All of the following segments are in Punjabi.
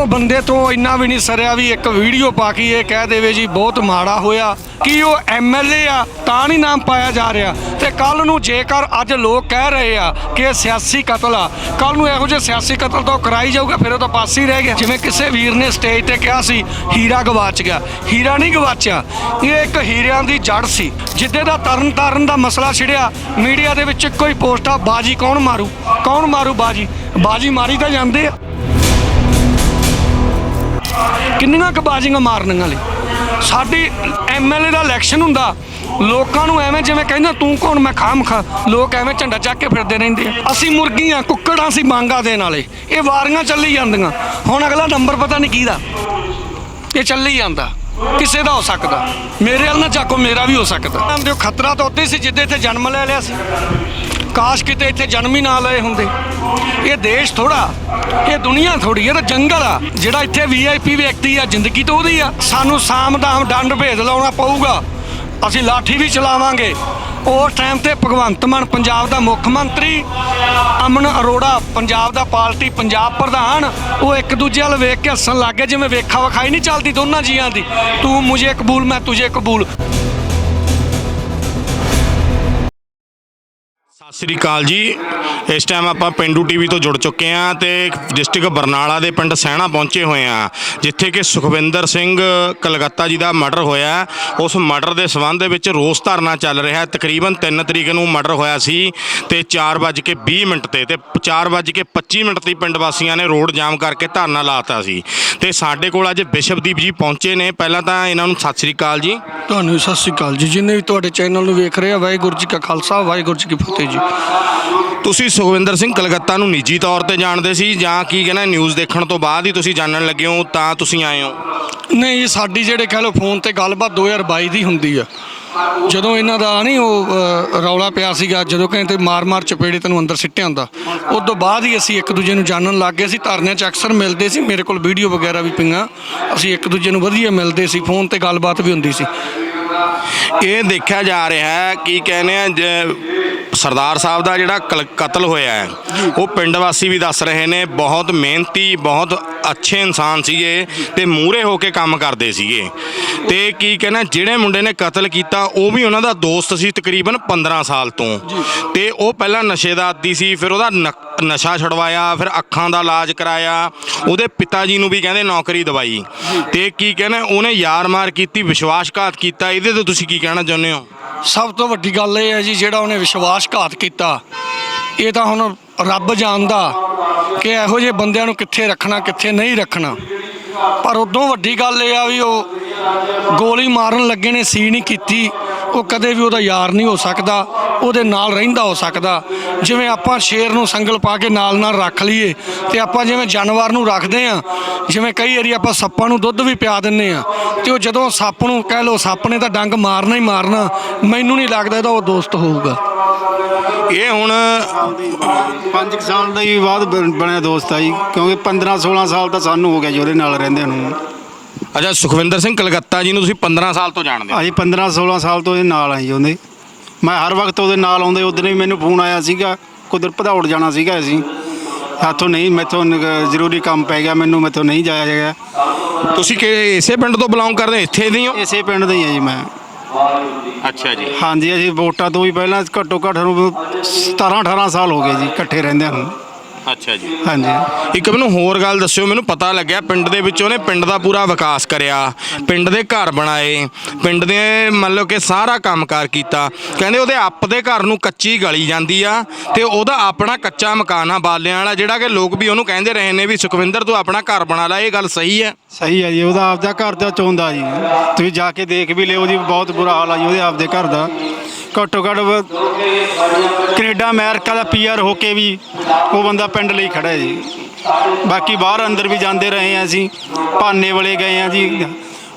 ਉਹ ਬੰਦੇ ਤੋਂ ਇੰਨਾ ਵੀ ਨਹੀਂ ਸਰਿਆ ਵੀ ਇੱਕ ਵੀਡੀਓ ਪਾ ਕੇ ਇਹ ਕਹਿ ਦੇਵੇ ਜੀ, ਬਹੁਤ ਮਾੜਾ ਹੋਇਆ। ਕਿ ਉਹ ਐਮਐਲਏ ਆ? ਤਾਂ ਨਹੀਂ ਨਾਮ ਪਾਇਆ ਜਾ ਰਿਹਾ। ਤੇ ਕੱਲ ਨੂੰ ਜੇਕਰ ਅੱਜ ਲੋਕ ਕਹਿ ਰਹੇ ਆ ਕਿ ਇਹ ਸਿਆਸੀ ਕਤਲ ਆ ਕੱਲ ਨੂੰ ਇਹੋ ਜਿਹੇ ਸਿਆਸੀ ਕਤਲ ਤੋਂ ਕਰਾਈ ਜਾਊਗਾ, ਫਿਰ ਉਹ ਤਾਂ ਪਾਸੇ ਹੀ ਰਹਿ ਗਿਆ। ਜਿਵੇਂ ਕਿਸੇ ਵੀਰ ਨੇ ਸਟੇਜ ਤੇ ਕਿਹਾ ਸੀ, ਹੀਰਾ ਗਵਾਚ ਗਿਆ। ਹੀਰਾ ਨਹੀਂ ਗਵਾਚਿਆ। ਇਹ ਇੱਕ ਹੀਰਿਆਂ ਦੀ ਜੜ ਸੀ, ਜਿੱਦੇ ਦਾ ਤਰਨ ਤਾਰਨ ਦਾ ਮਸਲਾ ਛਿੜਿਆ। ਮੀਡੀਆ ਦੇ ਵਿੱਚ ਇੱਕੋ ਹੀ ਪੋਸਟ ਆ ਬਾਜੀ ਕੌਣ ਮਾਰੂ? ਕੌਣ ਮਾਰੂ ਬਾਜੀ? ਬਾਜੀ ਮਾਰੀ ਤਾਂ ਜਾਂਦੇ ਆ। ਕਿੰਨੀਆਂ ਕੁ ਬਾਜ਼ੀਆਂ ਮਾਰਨੀਆਂ ਲਈ ਸਾਡੀ ਐਮਐਲਏ ਦਾ ਇਲੈਕਸ਼ਨ ਹੁੰਦਾ, ਲੋਕਾਂ ਨੂੰ ਐਵੇਂ ਜਿਵੇਂ ਕਹਿੰਦਾ, ਤੂੰ ਕੌਣ? ਮੈਂ ਖਾਮ ਖਾ ਲੋਕ ਐਵੇਂ ਝੰਡਾ ਚੱਕ ਕੇ ਫਿਰਦੇ ਰਹਿੰਦੇ ਆ। ਅਸੀਂ ਮੁਰਗੀਆਂ, ਕੁੱਕੜਾਂ ਅਸੀਂ ਮੰਗਾ ਦੇਣ ਵਾਲੇ। ਇਹ ਵਾਰੀਆਂ ਚੱਲੀ ਜਾਂਦੀਆਂ। ਹੁਣ ਅਗਲਾ ਨੰਬਰ ਪਤਾ ਨਹੀਂ ਕਿਹਦਾ। ਇਹ ਚੱਲੀ ਜਾਂਦਾ। ਕਿਸੇ ਦਾ ਹੋ ਸਕਦਾ। ਮੇਰੇ ਵੱਲ ਨਾ ਚੱਕੋ ਮੇਰਾ ਵੀ ਹੋ ਸਕਦਾ। ਦਿਓ ਖਤਰਾ ਤਾਂ ਉੱਤੇ ਸੀ, ਜਿੱਦੇ ਇੱਥੇ ਜਨਮ ਲੈ ਲਿਆ ਸੀ। ਕਾਸ਼ ਕਿਤੇ ਇੱਥੇ ਜਨਮ ਹੀ ਨਾ ਲਏ ਹੁੰਦੇ। ਇਹ ਦੇਸ਼ ਥੋੜਾ ਇਹ ਦੁਨੀਆ ਥੋੜੀ ਇਹ ਤਾਂ ਜੰਗਲ ਆ। ਜਿਹੜਾ ਇੱਥੇ ਵੀਆਈਪੀ ਵਿਅਕਤੀ ਆ, ਜ਼ਿੰਦਗੀ ਤਾਂ ਉਹਦੀ ਆ। ਸਾਨੂੰ ਸਾਮ ਦਾਮ ਡੰਡ ਭੇਦ ਲਾਉਣਾ ਪਊਗਾ। ਅਸੀਂ ਲਾਠੀ ਵੀ ਚਲਾਵਾਂਗੇ। ਉਸ ਟਾਈਮ ਤੇ ਭਗਵੰਤ ਮਾਨ ਪੰਜਾਬ ਦਾ ਮੁੱਖ ਮੰਤਰੀ, ਅਮਨ ਅਰੋੜਾ ਪੰਜਾਬ ਦਾ ਪਾਰਟੀ ਪੰਜਾਬ ਪ੍ਰਧਾਨ, ਉਹ ਇੱਕ ਦੂਜੇ ਵੱਲ ਵੇਖ ਕੇ ਹੱਸਣ ਲੱਗ ਗਏ, ਜਿਵੇਂ ਵੇਖਾ ਵਿਖਾਈ ਨਹੀਂ ਚੱਲਦੀ ਦੋਨਾਂ ਜੀਆਂ ਦੀ। ਤੂੰ, ਮੁਝੇ ਕਬੂਲ, ਮੈਂ ਤੁਝੇ ਕਬੂਲ। ਸਤਿ ਸ੍ਰੀ ਅਕਾਲ ਜੀ। ਇਸ ਟਾਈਮ ਆਪਾਂ ਪਿੰਡੂ ਟੀਵੀ ਤੋਂ ਜੁੜ ਚੁੱਕੇ ਹਾਂ ਤੇ ਡਿਸਟ੍ਰਿਕਟ ਬਰਨਾਲਾ ਦੇ ਪਿੰਡ ਸਹਿਣਾ ਪਹੁੰਚੇ ਹੋਏ ਹਾਂ, ਜਿੱਥੇ ਕਿ ਸੁਖਵਿੰਦਰ ਸਿੰਘ ਕਲਕੱਤਾ ਜੀ ਦਾ ਮਰਡਰ ਹੋਇਆ ਉਸ ਮਰਡਰ ਦੇ ਸਬੰਧ ਦੇ ਵਿੱਚ ਰੋਸ ਧਰਨਾ ਚੱਲ ਰਿਹਾ ਤਕਰੀਬਨ 3 ਤਰੀਕ ਨੂੰ ਮਰਡਰ ਹੋਇਆ ਸੀ ਤੇ 4:20 ਮਿੰਟ ਤੇ ਤੇ 4:25 ਮਿੰਟ ਤੇ ਪਿੰਡ ਵਾਸੀਆਂ ਨੇ ਰੋਡ ਜਾਮ ਕਰਕੇ ਧਰਨਾ ਲਾਤਾ ਸੀ। ਤੇ ਸਾਡੇ ਕੋਲ ਅੱਜ ਬਿਸ਼ਪਦੀਪ ਜੀ ਪਹੁੰਚੇ ਨੇ। ਪਹਿਲਾਂ ਤਾਂ ਇਹਨਾਂ ਨੂੰ ਸਤਿ ਸ੍ਰੀ ਅਕਾਲ ਜੀ। ਤੁਹਾਨੂੰ ਸਤਿ ਸ੍ਰੀ ਅਕਾਲ ਜੀ। ਜਿੰਨੇ ਵੀ ਤੁਹਾਡੇ ਚੈਨਲ ਨੂੰ ਵੇਖ ਰਹੇ ਆ, ਵਾਹਿਗੁਰੂ ਜੀ ਕਾ ਖਾਲਸਾ, ਵਾਹਿਗੁਰੂ ਜੀ ਕੀ ਫਤਿਹ ਜੀ। ਤੁਸੀਂ ਸੁਖਵਿੰਦਰ ਸਿੰਘ ਕਲਕੱਤਾ ਨੂੰ ਨਿੱਜੀ ਤੌਰ ਤੇ ਜਾਣਦੇ ਸੀ ਜਾਂ ਕੀ ਕਹਿੰਦਾ ਨਿਊਜ਼ ਦੇਖਣ ਤੋਂ ਬਾਅਦ ਹੀ ਤੁਸੀਂ ਜਾਣਨ ਲੱਗੇ ਹੋ ਤਾਂ ਤੁਸੀਂ ਆਏ ਹੋ? ਨਹੀਂ ਸਾਡੀ ਜਿਹੜੇ ਕਹ ਲਓ ਫੋਨ ਤੇ ਗੱਲਬਾਤ 2022 ਦੀ ਹੁੰਦੀ ਆ। ਜਦੋਂ ਇਹਨਾਂ ਦਾ ਨਹੀਂ ਉਹ ਰੌਲਾ ਪਿਆ ਸੀਗਾ ਜਦੋਂ ਕਹਿੰਦੇ ਮਾਰ-ਮਾਰ ਚਪੇੜੇ ਤੈਨੂੰ ਅੰਦਰ ਸਿੱਟਿਆ ਹੁੰਦਾ ਉਸ ਤੋਂ ਬਾਅਦ ਹੀ ਅਸੀਂ ਇੱਕ ਦੂਜੇ ਨੂੰ ਜਾਣਨ ਲੱਗ ਗਏ ਸੀ ਧਰਨਿਆਂ 'ਚ ਅਕਸਰ ਮਿਲਦੇ ਸੀ ਮੇਰੇ ਕੋਲ ਵੀਡੀਓ ਵਗੈਰਾ ਵੀ ਪਈਆਂ ਅਸੀਂ ਇੱਕ ਦੂਜੇ ਨੂੰ ਵਧੀਆ ਮਿਲਦੇ ਸੀ ਫੋਨ ਤੇ ਗੱਲਬਾਤ ਵੀ ਹੁੰਦੀ ਸੀ। ਇਹ ਦੇਖਿਆ ਜਾ ਰਿਹਾ ਹੈ ਕੀ ਕਹਿੰਦੇ ਆ ਜ- ਸਰਦਾਰ ਸਾਹਿਬ ਦਾ ਜਿਹੜਾ ਕਲ- ਕਤਲ ਹੋਇਆ ਹੈ, ਉਹ ਪਿੰਡ ਵਾਸੀ ਵੀ ਦੱਸ ਰਹੇ ਨੇ, ਬਹੁਤ ਮਿਹਨਤੀ, ਬਹੁਤ ਅੱਛੇ ਇਨਸਾਨ ਸੀਗੇ ਤੇ ਮੂਹਰੇ ਹੋ ਕੇ ਕੰਮ ਕਰਦੇ ਸੀਗੇ। ਤੇ ਕੀ ਕਹਿੰਦਾ ਜਿਹੜੇ ਮੁੰਡੇ ਨੇ ਕਤਲ ਕੀਤਾ ਉਹ ਵੀ ਉਹਨਾਂ ਦਾ ਦੋਸਤ ਸੀ ਤਕਰੀਬਨ 15 ਸਾਲ ਤੋਂ। ਤੇ ਉਹ ਪਹਿਲਾਂ ਨਸ਼ੇ ਦਾ ਆਦੀ ਸੀ ਫਿਰ ਉਹਦਾ ਨਸ਼ਾ ਛਡਵਾਇਆ ਫਿਰ ਅੱਖਾਂ ਦਾ ਇਲਾਜ ਕਰਾਇਆ ਉਹਦੇ ਪਿਤਾ ਜੀ ਨੂੰ ਵੀ ਕਹਿੰਦੇ ਨੌਕਰੀ ਦਵਾਈ। ਤੇ ਕੀ ਕਹਿੰਦੇ ਉਹਨੇ ਯਾਰ ਮਾਰ ਕੀਤੀ ਵਿਸ਼ਵਾਸਘਾਤ ਕੀਤਾ ਇਹਦੇ ਤੇ ਤੁਸੀਂ ਕੀ ਕਹਿਣਾ ਚਾਹੁੰਦੇ ਹੋ? ਸਭ ਤੋਂ ਵੱਡੀ ਗੱਲ ਇਹ ਹੈ ਜੀ ਜਿਹੜਾ ਉਹਨੇ ਵਿਸ਼ਵਾਸਘਾਤ ਕੀਤਾ ਇਹ ਤਾਂ ਹੁਣ ਰੱਬ ਜਾਣਦਾ। ਕਿ ਇਹੋ ਜਿਹੇ ਬੰਦਿਆਂ ਨੂੰ ਕਿੱਥੇ ਰੱਖਣਾ, ਕਿੱਥੇ ਨਹੀਂ ਰੱਖਣਾ। ਪਰ ਉਦੋਂ ਵੱਡੀ ਗੱਲ ਇਹ ਆ ਵੀ ਉਹ ਗੋਲੀ ਮਾਰਨ ਲੱਗੇ ਨੇ, ਸੀ ਨਹੀਂ ਕੀਤੀ। ਉਹ ਕਦੇ ਵੀ ਉਹਦਾ ਯਾਰ ਨਹੀਂ ਹੋ ਸਕਦਾ, ਉਹਦੇ ਨਾਲ ਰਹਿੰਦਾ ਹੋ ਸਕਦਾ। ਜਿਵੇਂ ਆਪਾਂ ਸ਼ੇਰ ਨੂੰ ਸੰਗਲ ਪਾ ਕੇ ਨਾਲ ਨਾਲ ਰੱਖ ਲਈਏ, ਤੇ ਆਪਾਂ ਜਿਵੇਂ ਜਾਨਵਰ ਨੂੰ ਰੱਖਦੇ ਆ ਜਿਵੇਂ ਕਈ ਵਾਰੀ ਆਪਾਂ ਸੱਪਾਂ ਨੂੰ ਦੁੱਧ ਵੀ ਪਿਆ ਦਿੰਨੇ ਆ ਤੇ ਉਹ ਜਦੋਂ ਸੱਪ ਨੂੰ, ਕਹਿ ਲਓ ਸੱਪ ਨੇ ਤਾਂ ਡੰਗ ਮਾਰਨਾ ਹੀ ਮਾਰਨਾ, ਮੈਨੂੰ ਨਹੀਂ ਲੱਗਦਾ ਇਹਦਾ ਉਹ ਦੋਸਤ ਹੋਊਗਾ। ਇਹ ਹੁਣ ਪੰਜ ਸਾਲ ਦਾ ਹੀ ਬਾਅਦ ਬਣ- ਬਣਿਆ ਦੋਸਤ ਆ ਜੀ ਕਿਉਂਕਿ 15 16 ਸਾਲ ਤਾਂ ਸਾਨੂੰ ਹੋ ਗਿਆ ਜੀ ਉਹਦੇ ਨਾਲ ਰਹਿੰਦੇ ਨੂੰ। ਅੱਛਾ ਸੁਖਵਿੰਦਰ ਸਿੰਘ ਕਲਕੱਤਾ ਜੀ ਨੂੰ ਤੁਸੀਂ 15 ਸਾਲ ਤੋਂ ਜਾਣਦੇ ਹੋ? ਅਸੀਂ 15 16 ਸਾਲ ਤੋਂ ਇਹਦੇ ਨਾਲ ਆਈ ਉਹਦੇ ਮੈਂ ਹਰ ਵਕਤ ਉਹਦੇ ਨਾਲ ਆਉਂਦੇ ਉਦੋਂ ਵੀ ਮੈਨੂੰ ਫੋਨ ਆਇਆ ਸੀਗਾ ਕੁਦਰ ਭਦੌੜ ਜਾਣਾ ਸੀਗਾ ਅਸੀਂ। ਹੱਥੋਂ ਨਹੀਂ ਮੈਥੋਂ ਨਿਕ- ਜ਼ਰੂਰੀ ਕੰਮ ਪੈ ਗਿਆ ਮੈਨੂੰ ਮੈਥੋਂ ਨਹੀਂ ਜਾਇਆ ਗਿਆ ਤੁਸੀਂ ਕਿ ਇਸੇ ਪਿੰਡ ਤੋਂ ਬਿਲੋਂਗ ਕਰਦੇ ਹੋ? ਇੱਥੇ ਦੇ ਹੋ? ਇਸੇ ਪਿੰਡ ਦਾ ਹੀ ਆ ਜੀ ਮੈਂ। ਅੱਛਾ ਜੀ। ਹਾਂਜੀ, ਅਸੀਂ ਵੋਟਾਂ ਤੋਂ ਵੀ ਪਹਿਲਾਂ ਘੱਟੋ ਘੱਟ ਨੂੰ 17 18 ਸਾਲ ਹੋ ਗਏ ਜੀ, ਇਕੱਠੇ ਰਹਿੰਦੇ ਨੂੰ। ਅੱਛਾ ਜੀ। ਹਾਂਜੀ। ਇੱਕ ਮੈਨੂੰ ਹੋਰ ਗੱਲ ਦੱਸਿਓ ਮੈਨੂੰ ਪਤਾ ਲੱਗਿਆ ਪਿੰਡ ਦੇ ਵਿੱਚ ਉਹਨੇ ਪਿੰਡ ਦਾ ਪੂਰਾ ਵਿਕਾਸ ਕਰਿਆ। ਪਿੰਡ ਦੇ ਘਰ ਬਣਾਏ ਪਿੰਡ ਦੇ ਮੰਨ ਲਓ ਕਿ ਸਾਰਾ ਕੰਮਕਾਰ ਕੀਤਾ। ਕਹਿੰਦੇ ਉਹਦੇ ਆਪ ਦੇ ਘਰ ਨੂੰ ਕੱਚੀ ਗਲੀ ਜਾਂਦੀ ਆ ਤੇ ਉਹਦਾ ਆਪਣਾ ਕੱਚਾ ਮਕਾਨ ਆ ਬਾਲਿਆਂ ਵਾਲਾ ਜਿਹੜਾ ਕਿ ਲੋਕ ਵੀ ਉਹਨੂੰ ਕਹਿੰਦੇ ਰਹੇ ਨੇ ਵੀ ਸੁਖਵਿੰਦਰ ਤੂੰ ਆਪਣਾ ਘਰ ਬਣਾ ਲੈ ਇਹ ਗੱਲ ਸਹੀ ਹੈ। ਸਹੀ ਹੈ ਜੀ ਉਹਦਾ ਆਪਦਾ ਘਰ ਦਾ ਚਾਹੁੰਦਾ ਜੀ। ਤੁਸੀਂ ਜਾ ਕੇ ਦੇਖ ਵੀ ਲਿਓ ਜੀ ਬਹੁਤ ਬੁਰਾ ਹਾਲ ਆ ਜੀ ਉਹਦੇ ਆਪਦੇ ਘਰ ਦਾ। ਘੱਟੋ ਘੱਟ ਵ- ਕੈਨੇਡਾ ਅਮਰੀਕਾ ਦਾ ਪੀਆਰ ਹੋ ਕੇ ਵੀ ਉਹ ਬੰਦਾ ਪਿੰਡ ਲਈ ਖੜਾ ਹੈ ਜੀ। ਬਾਕੀ ਬਾਹਰ ਅੰਦਰ ਵੀ ਜਾਂਦੇ ਰਹੇ ਆ ਅਸੀਂ ਭਾਨੇ ਵਾਲੇ ਗਏ ਆ ਜੀ।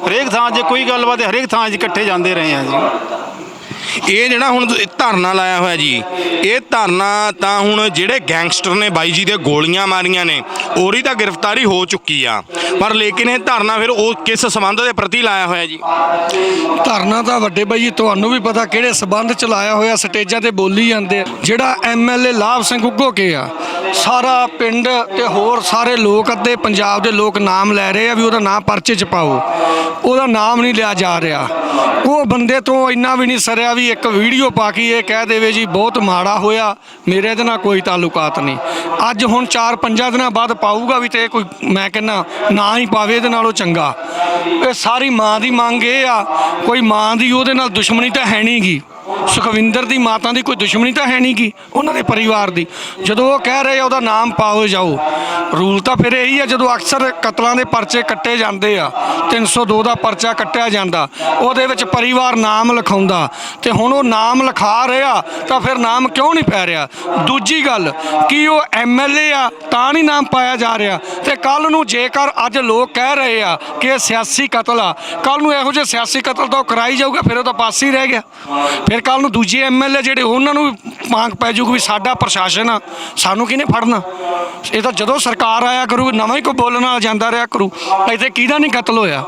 ਹਰੇਕ ਥਾਂ 'ਚ ਕੋਈ ਗੱਲਬਾਤ ਹੈ, ਹਰੇਕ ਥਾਂ 'ਚ ਇਕੱਠੇ ਜਾਂਦੇ ਰਹੇ ਆ ਜੀ। ਇਹ ਜਿਹੜਾ ਹੁਣ ਧਰਨਾ ਲਾਇਆ ਹੋਇਆ ਜੀ, ਇਹ ਧਰਨਾ ਤਾਂ ਹੁਣ ਜਿਹੜੇ ਗੈਂਗਸਟਰ ਨੇ ਬਾਈ ਜੀ ਦੇ ਗੋਲੀਆਂ ਮਾਰੀਆਂ ਨੇ, ਉਹਦੀ ਤਾਂ ਗ੍ਰਿਫਤਾਰੀ ਹੋ ਚੁੱਕੀ ਆ। ਪਰ ਲੇਕਿਨ ਇਹ ਧਰਨਾ ਫਿਰ ਉਹ ਕਿਸ ਸੰਬੰਧ ਦੇ ਪ੍ਰਤੀ ਲਾਇਆ ਹੋਇਆ ਜੀ? ਧਰਨਾ ਤਾਂ ਵੱਡੇ ਬਾਈ ਜੀ, ਤੁਹਾਨੂੰ ਵੀ ਪਤਾ ਕਿਹੜੇ ਸਬੰਧ ਚ ਲਾਇਆ ਹੋਇਆ, ਸਟੇਜਾਂ ਤੇ ਬੋਲੀ ਜਾਂਦੇ ਆ। ਜਿਹੜਾ ਐਮਐਲਏ ਲਾਭ ਸਿੰਘ ਉੱਗੋ ਕੇ ਆ, ਸਾਰਾ ਪਿੰਡ ਤੇ ਹੋਰ ਸਾਰੇ ਲੋਕ, ਅੱਧੇ ਪੰਜਾਬ ਦੇ ਲੋਕ ਨਾਮ ਲੈ ਰਹੇ ਆ ਵੀ ਉਹਦਾ ਨਾਮ ਪਰਚੇ ਚ ਪਾਓ। ਉਹਦਾ ਨਾਮ ਨਹੀਂ ਲਿਆ ਜਾ ਰਿਹਾ। ਉਹ ਬੰਦੇ ਤੋਂ ਇੰਨਾ ਵੀ ਨਹੀਂ ਸਰਿਆ ਵੀ ਇੱਕ ਵੀਡੀਓ ਪਾ ਕੇ ਇਹ ਕਹਿ ਦੇਵੇ ਜੀ, ਬਹੁਤ ਮਾੜਾ ਹੋਇਆ, ਮੇਰੇ ਇਹਦੇ ਨਾਲ ਕੋਈ ਤਾਲੁਕਾਤ ਨਹੀਂ। ਅੱਜ ਹੁਣ 4-5 ਦਿਨਾਂ ਬਾਅਦ ਪਾਊਗਾ ਵੀ ਤੇ ਇਹ ਕੋਈ, ਮੈਂ ਕਹਿੰਦਾ, ਨਾ ਹੀ ਪਾਵੇ, ਇਹਦੇ ਨਾਲੋਂ ਚੰਗਾ। ਇਹ ਸਾਰੀ ਮਾਂ ਦੀ ਮੰਗ ਇਹ ਆ, ਕੋਈ ਮਾਂ ਦੀ ਉਹਦੇ ਨਾਲ ਦੁਸ਼ਮਣੀ ਤਾਂ ਹੈ ਨਹੀਂਗੀ ਸੁਖਵਿੰਦਰ ਦੀ ਮਾਤਾ ਦੀ ਕੋਈ ਦੁਸ਼ਮਣੀ ਤਾਂ ਹੈ ਨਹੀਂ ਗੀ ਉਹਨਾਂ ਦੇ ਪਰਿਵਾਰ ਦੀ। ਜਦੋਂ ਉਹ ਕਹਿ ਰਹੇ ਆ, ਉਹਦਾ ਨਾਮ ਪਾਓ ਜਾਓ। ਰੂਲ ਤਾਂ ਫਿਰ ਇਹੀ ਆ, ਜਦੋਂ ਅਕਸਰ ਕਤਲਾਂ ਦੇ ਪਰਚੇ ਕੱਟੇ ਜਾਂਦੇ ਆ 302 ਦਾ ਪਰਚਾ ਕੱਟਿਆ ਜਾਂਦਾ, ਉਹਦੇ ਵਿੱਚ ਪਰਿਵਾਰ ਨਾਮ ਲਿਖਾਉਂਦਾ। ਤੇ ਹੁਣ ਉਹ ਨਾਮ ਲਿਖਾ ਰਿਹਾ, ਤਾਂ ਫਿਰ ਨਾਮ ਕਿਉਂ ਨਹੀਂ ਪੈ ਰਿਹਾ? ਦੂਜੀ ਗੱਲ, ਕਿ ਉਹ ਐਮਐਲਏ ਆ, ਤਾਂ ਨਹੀਂ ਨਾਮ ਪਾਇਆ ਜਾ ਰਿਹਾ? ਤੇ ਕੱਲ ਨੂੰ ਜੇਕਰ ਅੱਜ ਲੋਕ ਕਹਿ ਰਹੇ ਆ ਕਿ ਇਹ ਸਿਆਸੀ ਕਤਲ ਆ ਕੱਲ ਨੂੰ ਇਹੋ ਜਿਹੇ ਸਿਆਸੀ ਕਤਲ ਤਾਂ ਉਹ ਕਰਾਈ ਜਾਊਗਾ, ਫਿਰ ਉਹ ਤਾਂ ਪਾਸੇ ਹੀ ਰਹਿ ਗਿਆ। ਫਿਰ ਕੱਲ ਨੂੰ ਦੂਜੇ ਐਮਐਲਏ ਜਿਹੜੇ, ਉਹਨਾਂ ਨੂੰ ਵੀ ਮੰਗ ਪੈ ਜਾਊਗੀ ਵੀ ਸਾਡਾ ਪ੍ਰਸ਼ਾਸਨ ਆ, ਸਾਨੂੰ ਕਿਹਨੇ ਫੜਨਾ? ਇਹ ਤਾਂ ਜਦੋਂ ਸਰਕਾਰ ਆਇਆ ਕਰੂ, ਨਵਾਂ ਹੀ ਕੋਈ ਬੋਲਣ ਵਾਲਾ ਜਾਂਦਾ ਰਿਹਾ ਕਰੂ, ਇੱਥੇ ਕਿਹਦਾ ਨਹੀਂ ਕਤਲ ਹੋਇਆ?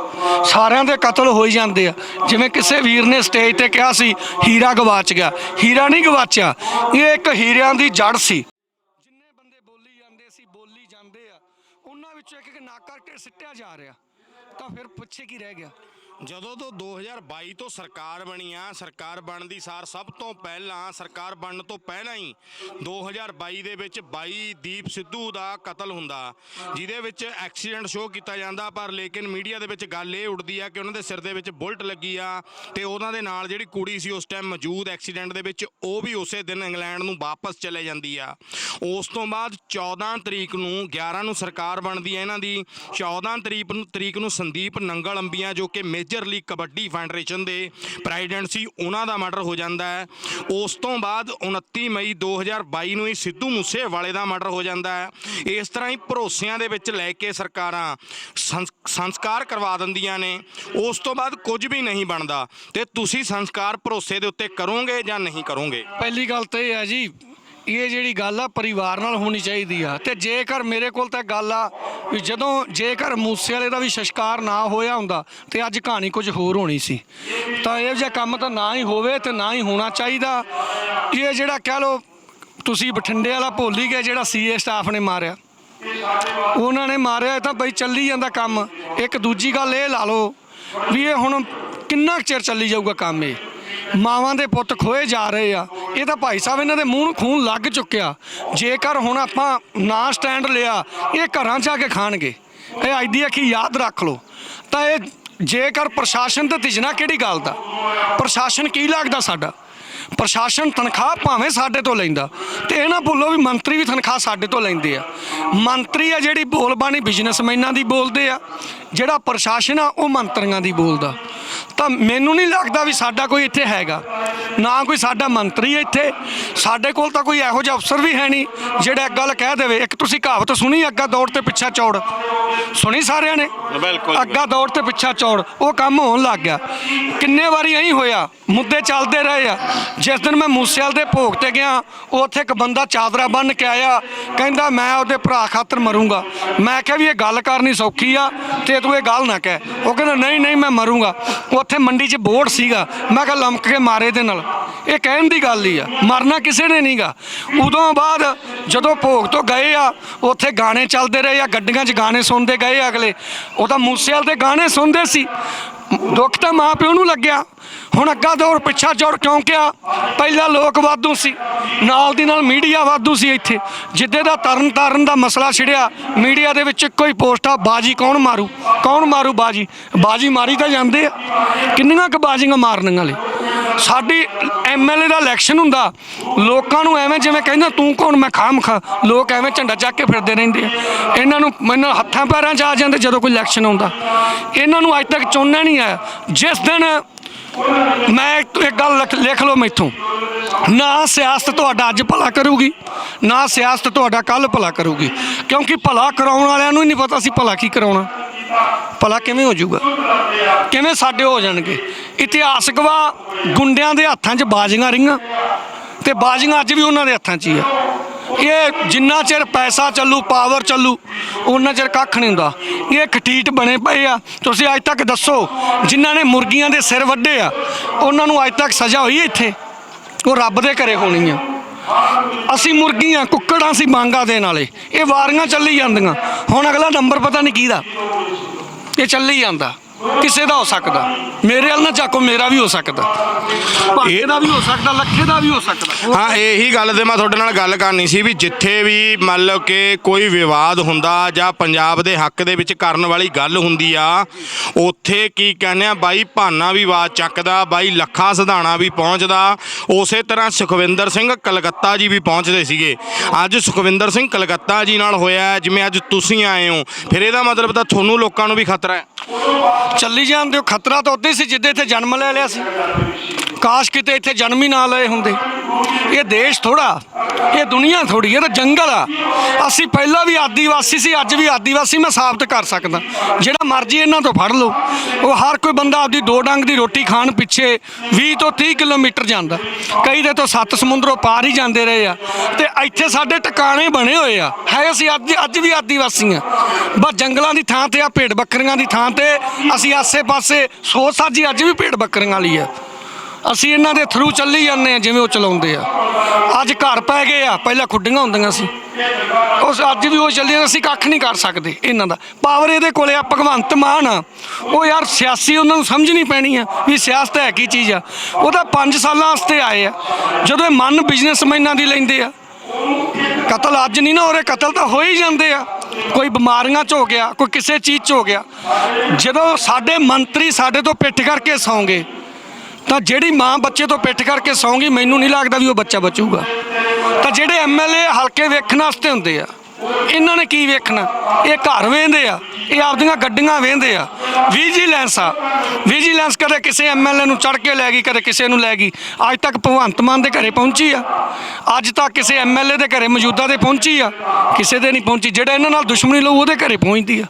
ਸਾਰਿਆਂ ਦੇ ਕਤਲ ਹੋਈ ਜਾਂਦੇ ਆ। ਜਿਵੇਂ ਕਿਸੇ ਵੀਰ ਨੇ ਸਟੇਜ ਤੇ ਕਿਹਾ ਸੀ, ਹੀਰਾ ਗਵਾਚ ਗਿਆ। ਹੀਰਾ ਨਹੀਂ ਗਵਾਚਿਆ, ਇਹ ਇੱਕ ਹੀਰਿਆਂ ਦੀ ਜੜ ਸੀ। ਜਿੰਨੇ ਬੰਦੇ ਬੋਲੀ ਜਾਂਦੇ ਸੀ, ਬੋਲੀ ਜਾਂਦੇ ਆ, ਉਹਨਾਂ ਵਿੱਚੋਂ ਇੱਕ ਇੱਕ ਨੱਕ ਕਰਕੇ ਸਿੱਟਿਆ ਜਾ ਰਿਹਾ। ਤਾਂ ਫਿਰ ਪੁੱਛੇ ਕੀ ਰਹਿ ਗਿਆ? ਜਦੋਂ ਤੋਂ 2022 ਤੋਂ ਸਰਕਾਰ ਬਣੀ ਆ, ਸਰਕਾਰ ਬਣਨ ਦੀ ਸਾਰ ਸਭ ਤੋਂ ਪਹਿਲਾਂ ਸਰਕਾਰ ਬਣਨ ਤੋਂ ਪਹਿਲਾਂ ਹੀ 2022 ਦੇ ਵਿੱਚ 22 ਦੀਪ ਸਿੱਧੂ ਦਾ ਕਤਲ ਹੁੰਦਾ। ਜਿਹਦੇ ਵਿੱਚ ਐਕਸੀਡੈਂਟ ਸ਼ੋਅ ਕੀਤਾ ਜਾਂਦਾ, ਪਰ ਲੇਕਿਨ ਮੀਡੀਆ ਦੇ ਵਿੱਚ ਗੱਲ ਇਹ ਉੱਡਦੀ ਆ ਕਿ ਉਹਨਾਂ ਦੇ ਸਿਰ ਦੇ ਵਿੱਚ ਬੁਲਟ ਲੱਗੀ ਆ ਤੇ ਉਹਨਾਂ ਦੇ ਨਾਲ ਜਿਹੜੀ ਕੁੜੀ ਸੀ ਉਸ ਟਾਈਮ ਮੌਜੂਦ ਐਕਸੀਡੈਂਟ ਦੇ ਵਿੱਚ, ਉਹ ਵੀ ਉਸੇ ਦਿਨ ਇੰਗਲੈਂਡ ਨੂੰ ਵਾਪਸ ਚਲੇ ਜਾਂਦੀ ਆ। ਉਸ ਤੋਂ ਬਾਅਦ 14 ਤਰੀਕ ਨੂੰ 11 ਨੂੰ ਸਰਕਾਰ ਬਣਦੀ ਹੈ ਇਹਨਾਂ ਦੀ 14 ਤਰੀਕ ਨੂੰ ਤਰੀਕ ਨੂੰ ਸੰਦੀਪ ਨੰਗਲ ਅੰਬੀਆਂ ਜੋ ਕਿ ਮੇਜਰ ਲੀਗ ਕਬੱਡੀ ਫੈਡਰੇਸ਼ਨ ਦੇ ਪ੍ਰੈਜ਼ੀਡੈਂਟ ਸੀ, ਉਹਨਾਂ ਦਾ ਮਰਡਰ ਹੋ ਜਾਂਦਾ ਹੈ। ਉਸ ਤੋਂ ਬਾਅਦ 29 ਮਈ 2022 ਨੂੰ ਹੀ ਸਿੱਧੂ ਮੂਸੇਵਾਲੇ ਦਾ ਮਰਡਰ ਹੋ ਜਾਂਦਾ ਹੈ। ਇਸ ਤਰ੍ਹਾਂ ਹੀ ਭਰੋਸਿਆਂ ਦੇ ਵਿੱਚ ਲੈ ਕੇ ਸਰਕਾਰਾਂ ਸੰਸ- ਸੰਸਕਾਰ ਕਰਵਾ ਦਿੰਦੀਆਂ ਨੇ। ਉਸ ਤੋਂ ਬਾਅਦ ਕੁਝ ਵੀ ਨਹੀਂ ਬਣਦਾ। ਤੇ ਤੁਸੀਂ ਸੰਸਕਾਰ ਭਰੋਸੇ ਦੇ ਉੱਤੇ ਕਰੋਗੇ ਜਾਂ ਨਹੀਂ ਕਰੋਗੇ? ਪਹਿਲੀ ਗੱਲ ਤਾਂ ਇਹ ਹੈ ਜੀ ਇਹ ਜਿਹੜੀ ਗੱਲ ਆ ਪਰਿਵਾਰ ਨਾਲ ਹੋਣੀ ਚਾਹੀਦੀ ਆ। ਤੇ ਜੇਕਰ ਮੇਰੇ ਕੋਲ ਤਾਂ ਗੱਲ ਆ ਵੀ ਜਦੋਂ ਜੇਕਰ ਮੂਸੇ ਵਾਲੇ ਦਾ ਵੀ ਸਸਕਾਰ ਨਾ ਹੋਇਆ ਹੁੰਦਾ ਤੇ ਅੱਜ ਕਹਾਣੀ ਕੁਝ ਹੋਰ ਹੋਣੀ ਸੀ। ਤਾਂ ਇਹੋ ਜਿਹਾ ਕੰਮ ਤਾਂ ਨਾ ਹੀ ਹੋਵੇ ਤੇ ਨਾ ਹੀ ਹੋਣਾ ਚਾਹੀਦਾ। ਇਹ ਜਿਹੜਾ ਕਹਿ ਲੋ ਤੁਸੀਂ ਬਠਿੰਡੇ ਵਾਲਾ ਭੁੱਲ ਹੀ ਗਏ ਜਿਹੜਾ ਸੀਏ ਸਟਾਫ ਨੇ ਮਾਰਿਆ। ਉਹਨਾਂ ਨੇ ਮਾਰਿਆ ਤਾਂ ਬਈ ਚੱਲੀ ਜਾਂਦਾ ਕੰਮ। ਇੱਕ ਦੂਜੀ ਗੱਲ ਇਹ ਲਾ ਲਓ ਵੀ ਇਹ ਹੁਣ ਕਿੰਨਾ ਕੁ ਚਿਰ ਚੱਲੀ ਜਾਊਗਾ ਕੰਮ ਇਹ? ਮਾਵਾਂ ਦੇ ਪੁੱਤ ਖੋਏ ਜਾ ਰਹੇ ਆ। ਇਹ ਤਾਂ ਭਾਈ ਸਾਹਿਬ ਇਹਨਾਂ ਦੇ ਮੂੰਹ ਨੂੰ ਖੂਨ ਲੱਗ ਚੁੱਕਿਆ। ਜੇਕਰ ਹੁਣ ਆਪਾਂ ਨਾ ਸਟੈਂਡ ਲਿਆ, ਇਹ ਘਰਾਂ 'ਚ ਆ ਕੇ ਖਾਣਗੇ। ਇਹ ਅੱਜ ਦੀ ਅੱਖੀ ਯਾਦ ਰੱਖ ਲਓ। ਤਾਂ ਇਹ ਜੇਕਰ ਪ੍ਰਸ਼ਾਸਨ ਤੇ ਤਿਜਣਾ ਕਿਹੜੀ ਗੱਲ ਦਾ? ਪ੍ਰਸ਼ਾਸਨ ਕੀ ਲੱਗਦਾ ਸਾਡਾ? ਪ੍ਰਸ਼ਾਸਨ ਤਨਖਾਹ ਭਾਵੇਂ ਸਾਡੇ ਤੋਂ ਲੈਂਦਾ, ਤੇ ਇਹ ਨਾ ਭੁੱਲੋ ਵੀ ਮੰਤਰੀ ਵੀ ਤਨਖਾਹ ਸਾਡੇ ਤੋਂ ਲੈਂਦੇ ਆ। ਮੰਤਰੀ ਆ ਜਿਹੜੀ ਬੋਲਬਾਣੀ ਬਿਜ਼ਨਸਮੈਨਾਂ ਦੀ ਬੋਲਦੇ ਆ। ਜਿਹੜਾ ਪ੍ਰਸ਼ਾਸਨ ਆ, ਉਹ ਮੰਤਰੀਆਂ ਦੀ ਬੋਲਦਾ। ਤਾਂ ਮੈਨੂੰ ਨਹੀਂ ਲੱਗਦਾ ਵੀ ਸਾਡਾ ਕੋਈ ਇੱਥੇ ਹੈਗਾ। ਨਾ ਕੋਈ ਸਾਡਾ ਮੰਤਰੀ ਇੱਥੇ। ਸਾਡੇ ਕੋਲ ਤਾਂ ਕੋਈ ਇਹੋ ਜਿਹਾ ਅਫਸਰ ਵੀ ਹੈ ਨਹੀਂ ਜਿਹੜਾ ਇੱਕ ਗੱਲ ਕਹਿ ਦੇਵੇ। ਇੱਕ ਤੁਸੀਂ ਕਹਾਵਤ ਸੁਣੀ ਅੱਗਾ ਦੌੜ ਤੇ ਪਿੱਛਾ ਚੌੜ। ਸੁਣੀ ਸਾਰਿਆਂ ਨੇ? ਬਿਲਕੁਲ। ਅੱਗਾ ਦੌੜ ਤੇ ਪਿੱਛਾ ਚੌੜ। ਉਹ ਕੰਮ ਹੋਣ ਲੱਗ ਗਿਆ। ਕਿੰਨੇ ਵਾਰੀ ਐਂ ਹੋਇਆ ਮੁੱਦੇ ਚੱਲਦੇ ਰਹੇ ਆ। ਜਿਸ ਦਿਨ ਮੈਂ ਮੂਸੇਵਾਲ ਦੇ ਭੋਗ ਤੇ ਗਿਆ ਉੱਥੇ ਇੱਕ ਬੰਦਾ ਚਾਦਰਾ ਬੰਨ ਕੇ ਆਇਆ। ਕਹਿੰਦਾ ਮੈਂ ਉਹਦੇ ਭਰਾ ਖਾਤਰ ਮਰੂੰਗਾ। ਮੈਂ ਕਿਹਾ ਵੀ ਇਹ ਗੱਲ ਕਰਨੀ ਸੌਖੀ ਆ ਤੇ ਤੂੰ ਇਹ ਗੱਲ ਨਾ ਕਹਿ। ਉਹ ਕਹਿੰਦਾ ਨਹੀਂ ਨਹੀਂ ਮੈਂ ਮਰੂੰਗਾ। ਉੱਥੇ ਮੰਡੀ 'ਚ ਬੋਰਡ ਸੀਗਾ। ਮੈਂ ਕਿਹਾ ਲਮਕ ਕੇ ਮਾਰੇ ਦੇ ਨਾਲ। ਇਹ ਕਹਿਣ ਦੀ ਗੱਲ ਹੀ ਆ, ਮਰਨਾ ਕਿਸੇ ਨੇ ਨਹੀਂਗਾ ਉਦੋਂ ਬਾਅਦ ਜਦੋਂ ਭੋਗ ਤੋਂ ਗਏ ਆ, ਉੱਥੇ ਗਾਣੇ ਚੱਲਦੇ ਰਹੇ ਆ, ਗੱਡੀਆਂ 'ਚ ਗਾਣੇ ਸੁਣਦੇ ਗਏ ਅਗਲੇ। ਉਹ ਤਾਂ ਮੂਸੇਵਾਲ ਦੇ ਗਾਣੇ ਸੁਣਦੇ ਸੀ। ਦੁੱਖ ਤਾਂ ਮਾਂ ਪਿਓ ਨੂੰ ਲੱਗਿਆ। ਹੁਣ ਅੱਗਾ ਦੌੜ ਪਿੱਛਾ ਜੋੜ ਕਿਉਂ ਕਿਹਾ ਪਹਿਲਾਂ ਲੋਕ ਵਾਧੂ ਸੀ, ਨਾਲ ਦੀ ਨਾਲ ਮੀਡੀਆ ਵਾਧੂ ਸੀ ਇੱਥੇ। ਜਿੱਦੇ ਦਾ ਤਰਨ ਤਾਰਨ ਦਾ ਮਸਲਾ ਛਿੜਿਆ, ਮੀਡੀਆ ਦੇ ਵਿੱਚ ਇੱਕੋ ਹੀ ਪੋਸਟ ਆ ਬਾਜੀ ਕੌਣ ਮਾਰੂ? ਕੌਣ ਮਾਰੂ ਬਾਜੀ? ਬਾਜੀ ਮਾਰੀ ਤਾਂ ਜਾਂਦੇ ਆ। ਕਿੰਨੀਆਂ ਕੁ ਬਾਜੀਆਂ ਮਾਰਨੀਆਂ ਲਈ ਸਾਡੀ ਐਮਐਲਏ ਦਾ ਇਲੈਕਸ਼ਨ ਹੁੰਦਾ, ਲੋਕਾਂ ਨੂੰ ਐਵੇਂ ਜਿਵੇਂ ਕਹਿੰਦਾ ਤੂੰ ਕੌਣ? ਮੈਂ ਖਾਮ ਖਾ ਲੋਕ ਐਵੇਂ ਝੰਡਾ ਚੱਕ ਕੇ ਫਿਰਦੇ ਰਹਿੰਦੇ ਆ। ਇਹਨਾਂ ਨੂੰ ਮੈਨੂੰ ਹੱਥਾਂ ਪੈਰਾਂ 'ਚ ਆ ਜਾਂਦੇ ਜਦੋਂ ਕੋਈ ਇਲੈਕਸ਼ਨ ਆਉਂਦਾ। ਇਹਨਾਂ ਨੂੰ ਅੱਜ ਤੱਕ ਚੁਣਨਾ ਨਹੀਂ ਆਇਆ। ਜਿਸ ਦਿਨ ਮੈਂ ਇੱਕ ਗੱਲ ਲਿਖ- ਲਿਖ ਲਓ ਮੈਥੋਂ। ਨਾ ਸਿਆਸਤ ਤੁਹਾਡਾ ਅੱਜ ਭਲਾ ਕਰੂਗੀ, ਨਾ ਸਿਆਸਤ ਤੁਹਾਡਾ ਕੱਲ ਭਲਾ ਕਰੂਗੀ। ਕਿਉਂਕਿ ਭਲਾ ਕਰਾਉਣ ਵਾਲਿਆਂ ਨੂੰ ਹੀ ਨਹੀਂ ਪਤਾ ਸੀ ਭਲਾ ਕੀ ਕਰਾਉਣਾ। ਭਲਾ ਕਿਵੇਂ ਹੋ ਜਾਊਗਾ? ਕਿਵੇਂ ਸਾਡੇ ਹੋ ਜਾਣਗੇ? ਇਤਿਹਾਸਕ ਵਾ ਗੁੰਡਿਆਂ ਦੇ ਹੱਥਾਂ 'ਚ ਬਾਜ਼ੀਆਂ ਰਹੀਆਂ ਤੇ ਬਾਜ਼ੀਆਂ ਅੱਜ ਵੀ ਉਹਨਾਂ ਦੇ ਹੱਥਾਂ 'ਚ ਹੀ ਆ। ਇਹ ਜਿੰਨਾ ਚਿਰ ਪੈਸਾ ਚੱਲੂ ਪਾਵਰ ਚੱਲੂ ਉਹਨਾਂ ਚਿਰ ਕੱਖ ਨਹੀਂ ਹੁੰਦਾ। ਇਹ ਖਟੀਟ ਬਣੇ ਪਏ ਆ। ਤੁਸੀਂ ਅੱਜ ਤੱਕ ਦੱਸੋ, ਜਿਨ੍ਹਾਂ ਨੇ ਮੁਰਗੀਆਂ ਦੇ ਸਿਰ ਵੱਢੇ ਆ, ਉਹਨਾਂ ਨੂੰ ਅੱਜ ਤੱਕ ਸਜ਼ਾ ਹੋਈ ਇੱਥੇ? ਉਹ ਰੱਬ ਦੇ ਘਰੇ ਹੋਣੀ ਆ। ਅਸੀਂ ਮੁਰਗੀਆਂ, ਕੁੱਕੜਾਂ ਸੀ ਮੰਗਾ ਦੇਣ ਵਾਲੇ। ਇਹ ਵਾਰੀਆਂ ਚੱਲੀ ਜਾਂਦੀਆਂ। ਹੁਣ ਅਗਲਾ ਨੰਬਰ ਪਤਾ ਨਹੀਂ ਕਿਹਦਾ। ਇਹ ਚੱਲੀ ਜਾਂਦਾ। ਕਿਸੇ ਦਾ ਹੋ ਸਕਦਾ। ਮੇਰੇ ਵੱਲ ਨਾ ਚੱਕੋ ਮੇਰਾ ਵੀ ਹੋ ਸਕਦਾ। ਇਹ ਦਾ ਵੀ ਹੋ ਸਕਦਾ ਲੱਖੇ ਦਾ ਵੀ ਹੋ ਸਕਦਾ। ਹਾਂ ਇਹੀ ਗੱਲ ਤੇ ਮੈਂ ਤੁਹਾਡੇ ਨਾਲ ਗੱਲ ਕਰਨੀ ਸੀ ਵੀ ਜਿੱਥੇ ਵੀ ਮੰਨ ਲਓ ਕਿ ਕੋਈ ਵਿਵਾਦ ਹੁੰਦਾ ਜਾਂ ਪੰਜਾਬ ਦੇ ਹੱਕ ਦੇ ਵਿੱਚ ਕਰਨ ਵਾਲੀ ਗੱਲ ਹੁੰਦੀ ਆ ਉੱਥੇ ਕੀ ਕਹਿੰਦੇ ਆ ਬਾਈ ਭਾਨਾ ਵੀ ਆਵਾਜ਼ ਚੱਕਦਾ ਬਾਈ ਲੱਖਾ ਸਿਧਾਣਾ ਵੀ ਪਹੁੰਚਦਾ। ਉਸੇ ਤਰ੍ਹਾਂ ਸੁਖਵਿੰਦਰ ਸਿੰਘ ਕਲਕੱਤਾ ਜੀ ਵੀ ਪਹੁੰਚਦੇ ਸੀਗੇ। ਅੱਜ ਸੁਖਵਿੰਦਰ ਸਿੰਘ ਕਲਕੱਤਾ ਜੀ ਨਾਲ ਹੋਇਆ ਜਿਵੇਂ ਅੱਜ ਤੁਸੀਂ ਆਏ ਹੋ। ਫਿਰ ਇਹਦਾ ਮਤਲਬ ਤਾਂ ਤੁਹਾਨੂੰ ਲੋਕਾਂ ਨੂੰ ਵੀ ਖਤਰਾ ਹੈ। ਚੱਲੀ ਜਾਣ ਦਿਓ। ਖਤਰਾ ਤਾਂ ਉਦੋਂ ਹੀ ਸੀ ਜਿੱਦੇ ਇੱਥੇ ਜਨਮ ਲੈ ਲਿਆ ਸੀ। ਕਾਸ਼ ਕਿਤੇ ਇੱਥੇ ਜਨਮ ਹੀ ਨਾ ਲਏ ਹੁੰਦੇ। ਇਹ ਦੇਸ਼ ਥੋੜਾ ਇਹ ਦੁਨੀਆ ਥੋੜੀ ਇਹ ਤਾਂ ਜੰਗਲ ਆ। ਅਸੀਂ ਪਹਿਲਾਂ ਵੀ ਆਦੀਵਾਸੀ ਸੀ, ਅੱਜ ਵੀ ਆਦੀਵਾਸੀ, ਮੈਂ ਸਾਬਤ ਕਰ ਸਕਦਾ। ਜਿਹੜਾ ਮਰਜ਼ੀ ਇਹਨਾਂ ਤੋਂ ਫੜ ਲਓ। ਉਹ ਹਰ ਕੋਈ ਬੰਦਾ ਆਪਦੀ ਦੋ ਡੰਗ ਦੀ ਰੋਟੀ ਖਾਣ ਪਿੱਛੇ 20 ਤੋਂ 30 ਕਿਲੋਮੀਟਰ ਜਾਂਦਾ। ਕਈ ਦੇ ਤੋਂ ਸੱਤ ਸਮੁੰਦਰੋਂ ਪਾਰ ਹੀ ਜਾਂਦੇ ਰਹੇ ਆ। ਤੇ ਇੱਥੇ ਸਾਡੇ ਟਿਕਾਣੇ ਬਣੇ ਹੋਏ ਆ। ਹੈ ਅਸੀਂ ਅੱਜ ਅੱਜ ਵੀ ਆਦੀਵਾਸੀ ਆ। ਬਸ ਜੰਗਲਾਂ ਦੀ ਥਾਂ ਤੇ ਆ, ਭੇਡ ਬੱਕਰੀਆਂ ਦੀ ਥਾਂ ਤੇ। ਅਸੀਂ ਆਸੇ-ਪਾਸੇ ਸੋਚ ਸਾਜੀ ਅੱਜ ਵੀ ਭੇਡ ਬੱਕਰੀਆਂ ਵਾਲੀ ਆ। ਅਸੀਂ ਇਹਨਾਂ ਦੇ ਥਰੂ ਚੱਲੀ ਜਾਂਦੇ ਆ, ਜਿਵੇਂ ਉਹ ਚਲਾਉਂਦੇ ਆ। ਅੱਜ ਘਰ ਪੈ ਗਏ ਆ, ਪਹਿਲਾਂ ਖੁੱਡੀਆਂ ਹੁੰਦੀਆਂ ਸੀ। ਉਸ ਅੱਜ ਵੀ ਉਹ ਚੱਲੀ ਜਾਂਦੇ ਅਸੀਂ ਕੱਖ ਨਹੀਂ ਕਰ ਸਕਦੇ ਇਹਨਾਂ ਦਾ। ਪਾਵਰ ਇਹਦੇ ਕੋਲੇ ਆ, ਭਗਵੰਤ ਮਾਨ ਆ। ਉਹ ਯਾਰ ਸਿਆਸੀ, ਉਹਨਾਂ ਨੂੰ ਸਮਝਣੀ ਪੈਣੀ ਆ ਵੀ ਸਿਆਸਤ ਹੈ ਕੀ ਚੀਜ਼ ਆ। ਉਹ ਤਾਂ 5 ਸਾਲਾਂ ਵਾਸਤੇ ਆਏ ਆ। ਜਦੋਂ ਇਹ ਮਨ ਬਿਜ਼ਨਸਮੈਨਾਂ ਦੀ ਲੈਂਦੇ ਆ। ਕਤਲ ਅੱਜ ਨਹੀਂ ਨਾ ਹੋ ਰਹੇ, ਕਤਲ ਤਾਂ ਹੋ ਹੀ ਜਾਂਦੇ ਆ। ਕੋਈ ਬਿਮਾਰੀਆਂ 'ਚ ਹੋ ਗਿਆ, ਕੋਈ ਕਿਸੇ ਚੀਜ਼ 'ਚ ਹੋ ਗਿਆ। ਜਦੋਂ ਸਾਡੇ ਮੰਤਰੀ ਸਾਡੇ ਤੋਂ ਪਿੱਠ ਕਰਕੇ ਸੌਂਗੇ, ਤਾਂ ਜਿਹੜੀ ਮਾਂ ਬੱਚੇ ਤੋਂ ਪਿੱਠ ਕਰਕੇ ਸੌਂਗੀ, ਮੈਨੂੰ ਨਹੀਂ ਲੱਗਦਾ ਵੀ ਉਹ ਬੱਚਾ ਬਚੂਗਾ। ਤਾਂ ਜਿਹੜੇ ਐਮਐਲਏ ਹਲਕੇ ਵੇਖਣ ਵਾਸਤੇ ਹੁੰਦੇ ਆ ਇਹਨਾਂ ਨੇ ਕੀ ਵੇਖਣਾ? ਇਹ ਘਰ ਵੇਂਦੇ ਆ, ਇਹ ਆਪਦੀਆਂ ਗੱਡੀਆਂ ਵੇਂਦੇ ਆ। ਵਿਜੀਲੈਂਸ ਆ। ਵਿਜੀਲੈਂਸ ਕਦੇ ਕਿਸੇ ਐਮਐਲਏ ਨੂੰ ਚੜ ਕੇ ਲੈ ਗਈ, ਕਦੇ ਕਿਸੇ ਨੂੰ ਲੈ ਗਈ। ਅੱਜ ਤੱਕ ਭਗਵੰਤ ਮਾਨ ਦੇ ਘਰੇ ਪਹੁੰਚੀ ਆ। ਅੱਜ ਤੱਕ ਕਿਸੇ ਐਮਐਲਏ ਦੇ ਘਰੇ ਮੌਜੂਦਾ ਦੇ ਪਹੁੰਚੀ ਆ। ਕਿਸੇ ਦੇ ਨਹੀਂ ਪਹੁੰਚੀ, ਜਿਹੜਾ ਇਹਨਾਂ ਨਾਲ ਦੁਸ਼ਮਣੀ ਲਊ, ਉਹਦੇ ਘਰੇ ਪਹੁੰਚਦੀ ਆ।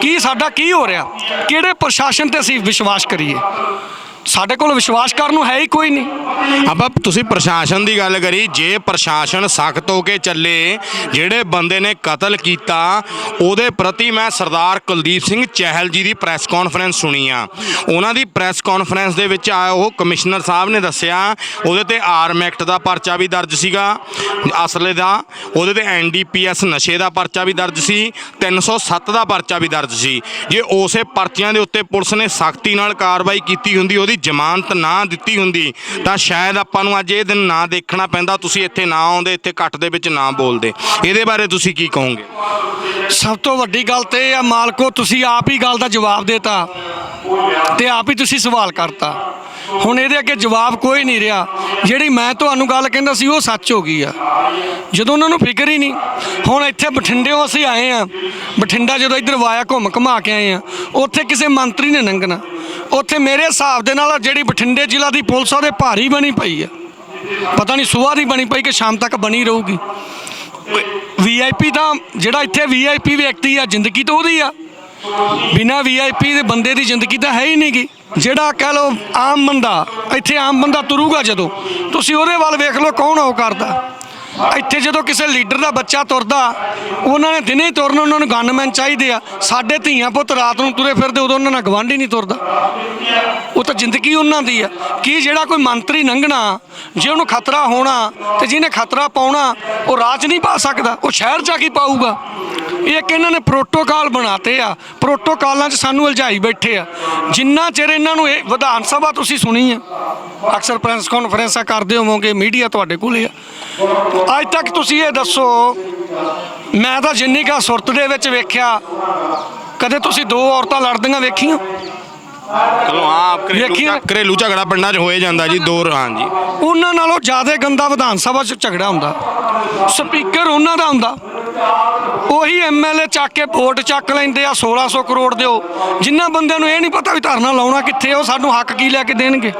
ਕੀ ਸਾਡਾ ਕੀ ਹੋ ਰਿਹਾ? ਕਿਹੜੇ ਪ੍ਰਸ਼ਾਸਨ ਤੇ ਅਸੀਂ ਵਿਸ਼ਵਾਸ ਕਰੀਏ? ਸਾਡੇ ਕੋਲ ਵਿਸ਼ਵਾਸ ਕਰਨ ਨੂੰ ਹੈ ਹੀ ਕੋਈ ਨਹੀਂ। ਆਪਾਂ ਤੁਸੀਂ ਪ੍ਰਸ਼ਾਸਨ ਦੀ ਗੱਲ ਕਰੀ, ਜੇ ਪ੍ਰਸ਼ਾਸਨ ਸਖਤ ਹੋ ਕੇ ਚੱਲੇ, ਜਿਹੜੇ ਬੰਦੇ ਨੇ ਕਤਲ ਕੀਤਾ, ਉਹਦੇ ਪ੍ਰਤੀ ਮੈਂ ਸਰਦਾਰ ਕੁਲਦੀਪ ਸਿੰਘ ਚਹਿਲ ਜੀ ਦੀ ਪ੍ਰੈਸ ਕਾਨਫਰੰਸ ਸੁਣੀ ਆ। ਉਹਨਾਂ ਦੀ ਪ੍ਰੈਸ ਕਾਨਫਰੰਸ ਦੇ ਵਿੱਚ ਆ, ਉਹ ਕਮਿਸ਼ਨਰ ਸਾਹਿਬ ਨੇ ਦੱਸਿਆ, ਉਹਦੇ ਤੇ ਆਰਮ ਐਕਟ ਦਾ ਪਰਚਾ ਵੀ ਦਰਜ ਸੀਗਾ, ਅਸਲੇ ਦਾ। ਉਹਦੇ ਤੇ ਐਨਡੀਪੀਐਸ ਨਸ਼ੇ ਦਾ ਪਰਚਾ ਵੀ ਦਰਜ ਸੀ 307 ਦਾ ਪਰਚਾ ਵੀ ਦਰਜ ਸੀ। ਜੇ ਉਸੇ ਪਰਚਿਆਂ ਦੇ ਉੱਤੇ ਪੁਲਿਸ ਨੇ ਸਖਤੀ ਨਾਲ ਕਾਰਵਾਈ ਕੀਤੀ ਹੁੰਦੀ, ਉਹਦੀ ਜ਼ਮਾਨਤ ਨਾ ਦਿੱਤੀ ਹੁੰਦੀ, ਤਾਂ ਸ਼ਾਇਦ ਆਪਾਂ ਨੂੰ ਅੱਜ ਇਹ ਦਿਨ ਨਾ ਦੇਖਣਾ ਪੈਂਦਾ, ਤੁਸੀਂ ਇੱਥੇ ਨਾ ਆਉਂਦੇ, ਇੱਥੇ ਇਕੱਠ ਦੇ ਵਿੱਚ ਨਾ ਬੋਲਦੇ। ਇਹਦੇ ਬਾਰੇ ਤੁਸੀਂ ਕੀ ਕਹੋਗੇ? ਸਭ ਤੋਂ ਵੱਡੀ ਗੱਲ ਤੇ ਇਹ ਆ, ਮਾਲਕੋ, ਤੁਸੀਂ ਆਪ ਹੀ ਗੱਲ ਦਾ ਜਵਾਬ ਦੇਤਾ ਤੇ ਆਪ ਹੀ ਤੁਸੀਂ ਸਵਾਲ ਕਰਤਾ। ਹੁਣ ਇਹਦੇ ਅੱਗੇ ਜਵਾਬ ਕੋਈ ਨਹੀਂ ਰਿਹਾ। ਜਿਹੜੀ ਮੈਂ ਤੁਹਾਨੂੰ ਗੱਲ ਕਹਿੰਦਾ ਸੀ, ਉਹ ਸੱਚ ਹੋ ਗਈ ਆ। ਜਦੋਂ ਉਹਨਾਂ ਨੂੰ ਫਿਕਰ ਹੀ ਨਹੀਂ, ਹੁਣ ਇੱਥੇ ਬਠਿੰਡਿਓਂ ਅਸੀਂ ਆਏ ਆ। ਬਠਿੰਡਾ ਜਦੋਂ ਇੱਧਰ ਵਾਇਆ ਘੁੰਮ ਘੁਮਾ ਕੇ ਆਏ ਆ, ਉੱਥੇ ਕਿਸੇ ਮੰਤਰੀ ਨੇ ਲੰਘਣਾ ਉੱਥੇ ਮੇਰੇ ਹਿਸਾਬ ਦੇ ਨਾਲ ਜਿਹੜੀ ਬਠਿੰਡੇ ਜ਼ਿਲ੍ਹਾ ਦੀ ਪੁਲਿਸ ਆ, ਉਹਦੇ ਭਾਰੀ ਬਣੀ ਪਈ ਆ। ਪਤਾ ਨਹੀਂ ਸੁਬਾਹ ਦੀ ਬਣੀ ਪਈ ਕਿ ਸ਼ਾਮ ਤੱਕ ਬਣੀ ਰਹੂਗੀ। ਵੀਆਈਪੀ ਤਾਂ ਜਿਹੜਾ ਇੱਥੇ ਵੀਆਈਪੀ ਵਿਅਕਤੀ ਆ, ਜ਼ਿੰਦਗੀ ਤਾਂ ਉਹਦੀ ਆ। ਬਿਨਾ ਵੀਆਈਪੀ ਦੇ ਬੰਦੇ ਦੀ ਜ਼ਿੰਦਗੀ ਤਾਂ ਹੈ ਹੀ ਨਹੀਂਗੀ ਜਿਹੜਾ ਕਹਿ ਲਓ ਆਮ ਬੰਦਾ, ਇੱਥੇ ਆਮ ਬੰਦਾ ਤੁਰੂਗਾ ਜਦੋਂ। ਤੁਸੀਂ ਉਹਦੇ ਵੱਲ ਵੇਖ ਲਓ ਕੌਣ ਆ ਉਹ ਕਰਦਾ। ਇੱਥੇ ਜਦੋਂ ਕਿਸੇ ਲੀਡਰ ਦਾ ਬੱਚਾ ਤੁਰਦਾ, ਉਹਨਾਂ ਨੇ ਦਿਨੇ ਤੁਰਨ ਉਹਨਾਂ ਨੂੰ ਗਨਮੈਨ ਚਾਹੀਦੇ ਆ। ਸਾਡੇ ਧੀਆਂ ਪੁੱਤ ਰਾਤ ਨੂੰ ਤੁਰੇ ਫਿਰਦੇ, ਉਦੋਂ ਉਹਨਾਂ ਨਾਲ ਗਵਾਂਢੀ ਨਹੀਂ ਤੁਰਦਾ। ਉਹ ਤਾਂ ਜ਼ਿੰਦਗੀ ਉਹਨਾਂ ਦੀ ਆ। ਕੀ ਜਿਹੜਾ ਕੋਈ ਮੰਤਰੀ ਲੰਘਣਾ ਜੇ ਉਹਨੂੰ ਖਤਰਾ ਹੋਣਾ ਤੇ ਜਿਹਨੇ ਖਤਰਾ ਪਾਉਣਾ, ਉਹ ਰਾਜ ਨਹੀਂ ਪਾ ਸਕਦਾ। ਉਹ ਸ਼ਹਿਰ ਜਾ ਕੇ ਪਾਊਗਾ। ਇਹ ਇੱਕ ਇਹਨਾਂ ਨੇ ਪ੍ਰੋਟੋਕਾਲ ਬਣਾਤੇ ਆ। ਪ੍ਰੋਟੋਕਾਲਾਂ 'ਚ ਸਾਨੂੰ ਉਲਝਾਈ ਬੈਠੇ ਆ। ਜਿੰਨਾ ਚਿਰ ਇਹਨਾਂ ਨੂੰ ਇਹ ਵਿਧਾਨ ਸਭਾ ਤੁਸੀਂ ਸੁਣੀ ਆ, ਅਕਸਰ ਪ੍ਰੈਸ ਕਾਨਫਰੰਸਾਂ ਕਰਦੇ ਹੋਵੋਗੇ ਮੀਡੀਆ ਤੁਹਾਡੇ ਕੋਲੇ ਆ। ਅੱਜ ਤੱਕ ਤੁਸੀਂ ਇਹ ਦੱਸੋ, ਮੈਂ ਤਾਂ ਜਿੰਨੀ ਕਾ ਸੁਰਤ ਦੇ ਵਿੱਚ ਵੇਖਿਆ, ਕਦੇ ਤੁਸੀਂ ਦੋ ਔਰਤਾਂ ਲੜਦੀਆਂ ਵੇਖੀਆਂ? ਚਲੋ ਹਾਂ ਘਰੇਲੂ ਝਗੜਾ ਪਿੰਡਾਂ 'ਚ ਹੋਏ ਜਾਂਦਾ ਜੀ ਦੋ ਹਾਂਜੀ। ਉਹਨਾਂ ਨਾਲੋਂ ਜ਼ਿਆਦਾ ਗੰਦਾ ਵਿਧਾਨ ਸਭਾ 'ਚ ਝਗੜਾ ਹੁੰਦਾ। ਸਪੀਕਰ ਉਹਨਾਂ ਦਾ ਹੁੰਦਾ। ਉਹੀ ਐਮਐਲਏ ਚੱਕ ਕੇ ਵੋਟ ਚੱਕ ਲੈਂਦੇ ਆ 1600 ਕਰੋੜ ਦਿਓ। ਜਿਨ੍ਹਾਂ ਬੰਦਿਆਂ ਨੂੰ ਇਹ ਨਹੀਂ ਪਤਾ ਵੀ ਧਰਨਾ ਲਾਉਣਾ ਕਿੱਥੇ ਉਹ ਸਾਨੂੰ ਹੱਕ ਕੀ ਲੈ ਕੇ ਦੇਣਗੇ?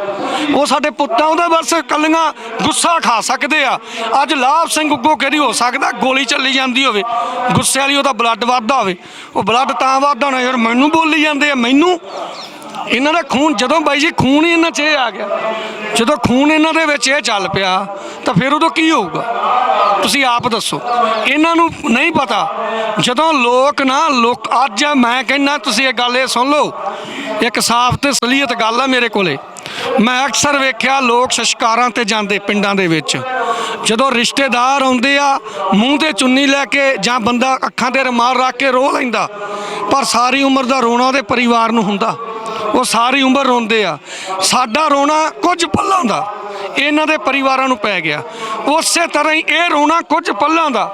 ਉਹ ਸਾਡੇ ਪੁੱਤਾਂ ਉਹਦਾ ਬਸ ਕੱਲੀਆਂ ਗੁੱਸਾ ਖਾ ਸਕਦੇ ਆ। ਅੱਜ ਲਾਭ ਸਿੰਘ ਉੱਗੋ ਕਿਹੜੀ ਹੋ ਸਕਦਾ? ਗੋਲੀ ਚੱਲੀ ਜਾਂਦੀ ਹੋਵੇ। ਗੁੱਸੇ ਵਾਲੀ ਉਹਦਾ ਬਲੱਡ ਵੱਧਦਾ ਹੋਵੇ। ਉਹ ਬਲੱਡ ਤਾਂ ਵੱਧਦਾ ਹੋਣਾ ਯਾਰ ਮੈਨੂੰ ਬੋਲੀ ਜਾਂਦੇ ਆ ਮੈਨੂੰ? ਇਹਨਾਂ ਦਾ ਖੂਨ, ਜਦੋਂ ਬਾਈ ਜੀ ਖੂਨ ਹੀ ਇਹਨਾਂ 'ਚ ਇਹ ਆ ਗਿਆ, ਜਦੋਂ ਖੂਨ ਇਹਨਾਂ ਦੇ ਵਿੱਚ ਇਹ ਚੱਲ ਪਿਆ, ਤਾਂ ਫਿਰ ਉਦੋਂ ਕੀ ਹੋਊਗਾ? ਤੁਸੀਂ ਆਪ ਦੱਸੋ। ਇਹਨਾਂ ਨੂੰ ਨਹੀਂ ਪਤਾ, ਜਦੋਂ ਲੋਕ ਨਾ, ਲੋਕ ਅੱਜ ਮੈਂ ਕਹਿੰਦਾ, ਤੁਸੀਂ ਇਹ ਗੱਲ ਇਹ ਸੁਣ ਲਓ, ਇੱਕ ਸਾਫ਼ ਤੇ ਸਲੀਅਤ ਗੱਲ ਆ ਮੇਰੇ ਕੋਲੇ। ਮੈਂ ਅਕਸਰ ਵੇਖਿਆ ਲੋਕ ਸ਼ਸ਼ਕਾਰਾਂ ਤੇ ਜਾਂਦੇ ਪਿੰਡਾਂ ਦੇ ਵਿੱਚ। ਜਦੋਂ ਰਿਸ਼ਤੇਦਾਰ ਆਉਂਦੇ ਆ, ਮੂੰਹ ਤੇ ਚੁੰਨੀ ਲੈ ਕੇ ਜਾਂ ਬੰਦਾ ਅੱਖਾਂ ਤੇ ਰੁਮਾਲ ਰੱਖ ਕੇ ਰੋ ਲੈਂਦਾ, ਪਰ ਸਾਰੀ ਉਮਰ ਦਾ ਰੋਣਾ ਉਹਦੇ ਪਰਿਵਾਰ ਨੂੰ ਹੁੰਦਾ। ਉਹ ਸਾਰੀ ਉਮਰ ਰੋਂਦੇ ਆ। ਸਾਡਾ ਰੋਣਾ ਕੁਝ ਪੱਲਾਂ ਦਾ ਇਹਨਾਂ ਦੇ ਪਰਿਵਾਰਾਂ ਨੂੰ ਪੈ ਗਿਆ। ਉਸੇ ਤਰ੍ਹਾਂ ਹੀ ਇਹ ਰੋਣਾ ਕੁਝ ਪੱਲਾਂ ਦਾ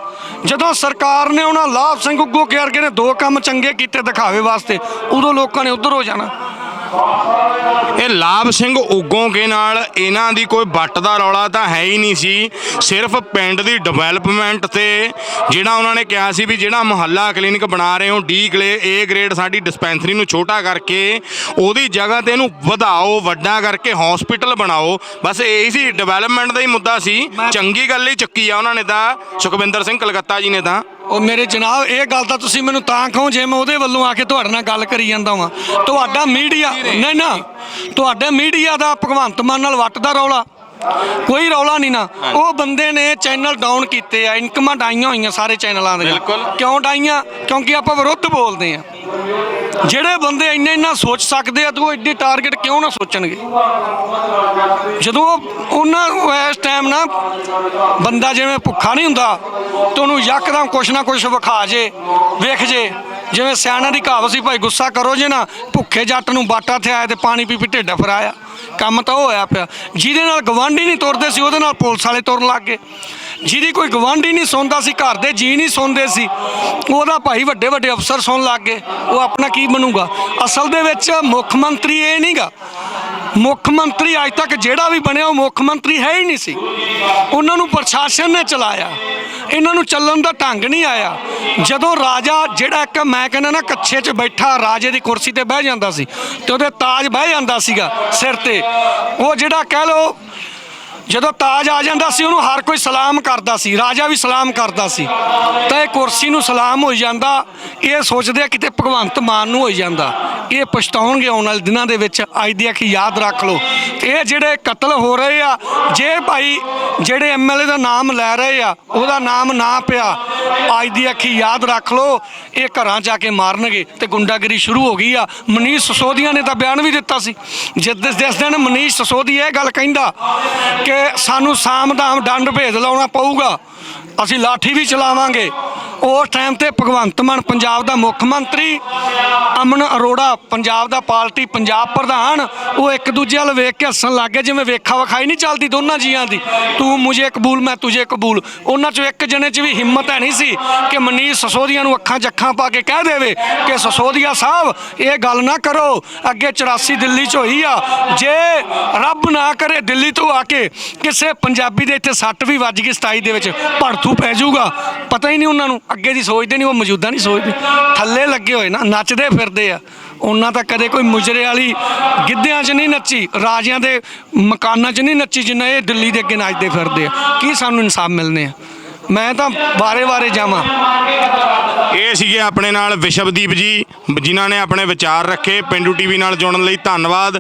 ਜਦੋਂ ਸਰਕਾਰ ਨੇ ਉਹਨਾਂ ਲਾਭ ਸਿੰਘ ਉੱਗੋ ਕੇ ਅਰਗੇ ਨੇ ਦੋ ਕੰਮ ਚੰਗੇ ਕੀਤੇ ਦਿਖਾਵੇ ਵਾਸਤੇ, ਉਦੋਂ ਲੋਕਾਂ ਨੇ ਉਧਰ ਹੋ ਜਾਣਾ। ਇਹ ਲਾਭ ਸਿੰਘ ਉਗੋਂਕੇ ਨਾਲ ਇਹਨਾਂ ਦੀ ਕੋਈ ਵੱਟ ਦਾ ਰੌਲਾ ਤਾਂ ਹੈ ਹੀ ਨਹੀਂ ਸੀ। ਸਿਰਫ ਪਿੰਡ ਦੀ ਡਿਵੈਲਪਮੈਂਟ ਤੇ ਜਿਹੜਾ ਉਹਨਾਂ ਨੇ ਕਿਹਾ ਸੀ ਵੀ ਜਿਹੜਾ ਮੁਹੱਲਾ ਕਲੀਨਿਕ ਬਣਾ ਰਹੇ ਹੋ ਡੀ ਗਲੇ ਏ ਗ੍ਰੇਡ ਸਾਡੀ ਡਿਸਪੈਂਸਰੀ ਨੂੰ ਛੋਟਾ ਕਰਕੇ ਉਹਦੀ ਜਗ੍ਹਾ ਤੇ ਇਹਨੂੰ ਵਧਾਓ ਵੱਡਾ ਕਰਕੇ ਹਸਪੀਟਲ ਬਣਾਓ। ਬਸ ਇਹੀ ਸੀ ਡਿਵੈਲਪਮੈਂਟ ਦਾ ਹੀ ਮੁੱਦਾ ਸੀ। ਚੰਗੀ ਗੱਲ ਹੀ ਚੱਕੀ ਆ ਉਹਨਾਂ ਨੇ ਤਾਂ। ਸੁਖਵਿੰਦਰ ਸਿੰਘ ਕਲਕੱਤਾ ਜੀ ਨੇ ਤਾਂ। ਉਹ ਮੇਰੇ ਜਨਾਬ ਇਹ ਗੱਲ ਤਾਂ ਤੁਸੀਂ ਮੈਨੂੰ ਤਾਂ ਕਹੋ ਜੇ ਮੈਂ ਉਹਦੇ ਵੱਲੋਂ ਆ ਕੇ ਤੁਹਾਡੇ ਨਾਲ ਗੱਲ ਕਰੀ ਜਾਂਦਾ ਵਾਂ। ਤੁਹਾਡਾ ਮੀਡੀਆ ਨਹੀਂ ਨਾ। ਤੁਹਾਡੇ ਮੀਡੀਆ ਦਾ ਭਗਵੰਤ ਮਾਨ ਨਾਲ ਵੱਟ ਦਾ ਰੌਲਾ। ਕੋਈ ਰੌਲਾ ਨਹੀਂ ਨਾ। ਉਹ ਬੰਦੇ ਨੇ ਚੈਨਲ ਡਾਊਨ ਕੀਤੇ ਆ ਇਨਕਮਾਂ ਡਾਈਆਂ ਹੋਈਆਂ ਸਾਰੇ ਚੈਨਲਾਂ ਦੇ ਬਿਲਕੁਲ। ਕਿਉਂ ਡਾਈਆਂ? ਕਿਉਂਕਿ ਆਪਾਂ ਵਿਰੁੱਧ ਬੋਲਦੇ ਆ। ਜਿਹੜੇ ਬੰਦੇ ਇੰਨੇ ਇੰਨਾ ਸੋਚ ਸਕਦੇ ਆ ਤੇ ਐਡੀ ਟਾਰਗੇਟ ਕਿਉਂ ਨਾ ਸੋਚਣਗੇ? ਜਦੋਂ ਉਹ- ਉਹਨਾਂ ਉਹ ਇਸ ਟਾਈਮ ਨਾ ਬੰਦਾ ਜਿਵੇਂ ਭੁੱਖਾ ਨਹੀਂ ਹੁੰਦਾ ਤੇ ਉਹਨੂੰ ਯਕਦਮ ਕੁਛ ਨਾ ਕੁਛ ਵਿਖਾ ਜੇ ਵੇਖ ਜੇ। ਜਿਵੇਂ ਸਿਆਣਾ ਦੀ ਕਹਾਵਤ ਸੀ ਭਾਈ ਗੁੱਸਾ ਕਰੋ ਜੇ ਨਾ ਭੁੱਖੇ ਜੱਟ ਨੂੰ ਬਾਟਾ ਤੇ ਆਇਆ ਤੇ ਪਾਣੀ ਪੀ ਪੀ ਢਿੱਡ ਫਰਾਇਆ। ਕੰਮ ਤਾਂ ਉਹ ਹੋਇਆ ਪਿਆ। ਜਿਹਦੇ ਨਾਲ ਗਵਾਂਢੀ ਨਹੀਂ ਤੁਰਦੇ ਸੀ, ਉਹਦੇ ਨਾਲ ਪੁਲਿਸ ਵਾਲੇ ਤੁਰਨ ਲੱਗ ਗਏ। ਜਿਹਦੀ ਕੋਈ ਗਵਾਂਢੀ ਨਹੀਂ ਸੁਣਦਾ ਸੀ, ਘਰ ਦੇ ਜੀ ਨਹੀਂ ਸੁਣਦੇ ਸੀ, ਉਹਦਾ ਭਾਈ ਵੱਡੇ ਵੱਡੇ ਅਫਸਰ ਸੁਣ ਲੱਗ ਗਏ। ਉਹ ਆਪਣਾ ਕੀ ਬਣੂਗਾ? ਅਸਲ ਦੇ ਵਿੱਚ ਮੁੱਖ ਮੰਤਰੀ ਇਹ ਨਹੀਂਗਾ ਮੁੱਖ ਮੰਤਰੀ ਅੱਜ ਤੱਕ ਜਿਹੜਾ ਵੀ ਬਣਿਆ, ਉਹ ਮੁੱਖ ਮੰਤਰੀ ਹੈ ਹੀ ਨਹੀਂ ਸੀ। ਉਹਨਾਂ ਨੂੰ ਪ੍ਰਸ਼ਾਸਨ ਨੇ ਚਲਾਇਆ। ਇਹਨਾਂ ਨੂੰ ਚੱਲਣ ਦਾ ਢੰਗ ਨਹੀਂ ਆਇਆ। ਜਦੋਂ ਰਾਜਾ ਜਿਹੜਾ ਇੱਕ ਮੈਂ ਕਹਿੰਦਾ ਨਾ ਕੱਛੇ 'ਚ ਬੈਠਾ ਰਾਜੇ ਦੀ ਕੁਰਸੀ ਤੇ ਬਹਿ ਜਾਂਦਾ ਸੀ ਤੇ ਉਹਦੇ ਤਾਜ ਬਹਿ ਜਾਂਦਾ ਸੀਗਾ ਸਿਰ ਤੇ। ਉਹ ਜਿਹੜਾ ਕਹਿ ਲੋ ਜਦੋਂ ਤਾਜ ਆ ਜਾਂਦਾ ਸੀ, ਉਹਨੂੰ ਹਰ ਕੋਈ ਸਲਾਮ ਕਰਦਾ ਸੀ, ਰਾਜਾ ਵੀ ਸਲਾਮ ਕਰਦਾ ਸੀ। ਤਾਂ ਇਹ ਕੁਰਸੀ ਨੂੰ ਸਲਾਮ ਹੋਈ ਜਾਂਦਾ, ਇਹ ਸੋਚਦੇ ਆ ਕਿਤੇ ਭਗਵੰਤ ਮਾਨ ਨੂੰ ਹੋਈ ਜਾਂਦਾ। ਇਹ ਪਛਤਾਉਣਗੇ ਆਉਣ ਵਾਲੇ ਦਿਨਾਂ ਦੇ ਵਿੱਚ, ਅੱਜ ਦੀ ਅੱਖੀ ਯਾਦ ਰੱਖ ਲਓ। ਇਹ ਜਿਹੜੇ ਕਤਲ ਹੋ ਰਹੇ ਆ, ਜੇ ਭਾਈ ਜਿਹੜੇ ਐਮਐਲਏ ਦਾ ਨਾਮ ਲੈ ਰਹੇ ਆ, ਉਹਦਾ ਨਾਮ ਨਾ ਪਿਆ, ਅੱਜ ਦੀ ਅੱਖੀ ਯਾਦ ਰੱਖ ਲਓ, ਇਹ ਘਰਾਂ ਜਾ ਕੇ ਮਾਰਨਗੇ ਤੇ ਗੁੰਡਾਗਰੀ ਸ਼ੁਰੂ ਹੋ ਗਈ ਆ। ਮਨੀਸ਼ ਸਸੋਦੀਆ ਨੇ ਤਾਂ ਬਿਆਨ ਵੀ ਦਿੱਤਾ ਸੀ। ਜਿਸ ਜਿਸ ਦਿਨ ਮਨੀਸ਼ ਸਸੋਦੀ ਇਹ ਗੱਲ ਕਹਿੰਦਾ ਕਿ ਸਾਨੂੰ ਸਾਮਦਾਮ ਡੰਡ ਭੇਦ ਲਾਉਣਾ ਪਊਗਾ। ਅਸੀਂ ਲਾਠੀ ਵੀ ਚਲਾਵਾਂਗੇ। ਉਸ ਟਾਈਮ ਤੇ ਭਗਵੰਤ ਮਾਨ ਪੰਜਾਬ ਦਾ ਮੁੱਖ ਮੰਤਰੀ, ਅਮਨ ਅਰੋੜਾ ਪੰਜਾਬ ਦਾ ਪਾਰਟੀ ਪੰਜਾਬ ਪ੍ਰਧਾਨ, ਉਹ ਇੱਕ ਦੂਜੇ ਵੱਲ ਵੇਖ ਕੇ ਹੱਸਣ ਲੱਗ ਗਏ, ਜਿਵੇਂ ਵੇਖਾ ਵਿਖਾਈ ਨਹੀਂ ਚੱਲਦੀ ਦੋਨਾਂ ਜੀਆਂ ਦੀ। ਤੂੰ ਮੁਝੇ ਕਬੂਲ ਮੈਂ ਤੁਝੇ ਕਬੂਲ ਉਹਨਾਂ ਚੋਂ ਇੱਕ ਜਣੇ 'ਚ ਵੀ ਹਿੰਮਤ ਹੈ ਨਹੀਂ ਸੀ ਕਿ ਮਨੀਸ਼ ਸਸੋਦੀਆ ਨੂੰ ਅੱਖਾਂ 'ਚ ਅੱਖਾਂ ਪਾ ਕੇ ਕਹਿ ਦੇਵੇ ਕਿ ਸਸੋਦੀਆ ਸਾਹਿਬ, ਇਹ ਗੱਲ ਨਾ ਕਰੋ, ਅੱਗੇ 84 ਦਿੱਲੀ 'ਚ ਹੋਈ ਆ। ਜੇ ਰੱਬ ਨਾ ਕਰੇ ਦਿੱਲੀ ਤੋਂ ਆ ਕੇ ਕਿਸੇ ਪੰਜਾਬੀ ਦੇ ਇੱਥੇ ਸੱਟ ਵੀ ਵੱਜ ਗਈ 27 ਦੇ ਵਿੱਚ, ਭੜਥੂ ਪੈ ਜਾਊਗਾ। ਪਤਾ ਹੀ ਨਹੀਂ ਉਹਨਾਂ ਨੂੰ। ਅੱਗੇ ਦੀ ਸੋਚਦੇ ਨਹੀਂ, ਉਹ ਮੌਜੂਦਾ ਨਹੀਂ ਸੋਚਦੇ। ਥੱਲੇ ਲੱਗੇ ਹੋਏ ਨਾ, ਨੱਚਦੇ ਫਿਰਦੇ ਆ। ਉਹਨਾਂ ਤਾਂ ਕਦੇ ਕੋਈ ਮੁਜਰੇ ਵਾਲੀ ਗਿੱਧਿਆਂ 'ਚ ਨਹੀਂ ਨੱਚੀ, ਰਾਜਿਆਂ ਦੇ ਮਕਾਨਾਂ 'ਚ ਨਹੀਂ ਨੱਚੀ, ਜਿੰਨਾ ਇਹ ਦਿੱਲੀ ਦੇ ਅੱਗੇ ਨੱਚਦੇ ਫਿਰਦੇ ਆ। ਕੀ ਸਾਨੂੰ ਇਨਸਾਫ ਮਿਲਨੇ ਆ? ਮੈਂ ਤਾਂ ਵਾਰੇ-ਵਾਰੇ ਜਾਵਾਂ। ਇਹ ਸੀਗੇ ਆਪਣੇ ਨਾਲ ਵਿਸ਼ਵਦੀਪ ਜੀ, ਜਿਨ੍ਹਾਂ ਨੇ ਆਪਣੇ ਵਿਚਾਰ ਰੱਖੇ। ਪਿੰਡੂ ਟੀਵੀ ਨਾਲ ਜੁੜਨ ਲਈ ਧੰਨਵਾਦ।